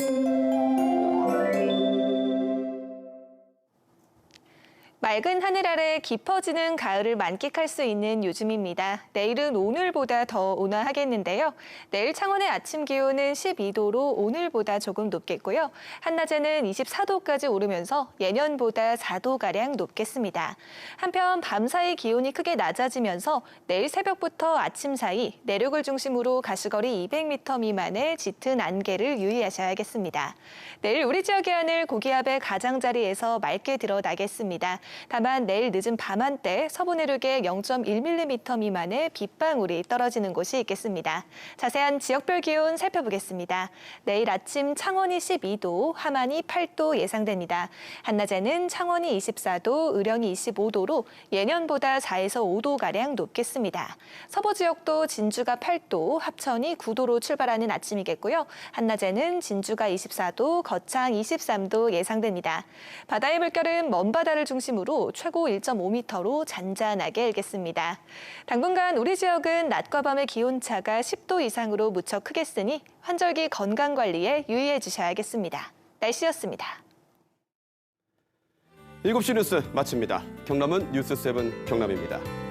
Música 맑은 하늘 아래 깊어지는 가을을 만끽할 수 있는 요즘입니다. 내일은 오늘보다 더 온화하겠는데요. 내일 창원의 아침 기온은 12도로 오늘보다 조금 높겠고요. 한낮에는 24도까지 오르면서 예년보다 4도가량 높겠습니다. 한편 밤사이 기온이 크게 낮아지면서 내일 새벽부터 아침 사이 내륙을 중심으로 가시거리 200m 미만의 짙은 안개를 유의하셔야겠습니다. 내일 우리 지역의 하늘 고기압의 가장자리에서 맑게 드러나겠습니다. 다만 내일 늦은 밤한때 서부 내륙에 0.1mm 미만의 빗방울이 떨어지는 곳이 있겠습니다. 자세한 지역별 기온 살펴보겠습니다. 내일 아침 창원이 12도, 함안이 8도 예상됩니다. 한낮에는 창원이 24도, 의령이 25도로 예년보다 4에서 5도가량 높겠습니다. 서부 지역도 진주가 8도, 합천이 9도로 출발하는 아침이겠고요. 한낮에는 진주가 24도, 거창 23도 예상됩니다. 바다의 물결은 먼 바다를 중심 으로 최고 1.5m로 잔잔하게 일겠습니다. 당분간 우리 지역은 낮과 밤의 기온차가 10도 이상으로 무척 크겠으니 환절기 건강 관리에 유의해 주셔야겠습니다. 날씨였습니다. 7시 뉴스 마칩니다. 경남은 뉴스7 경남입니다.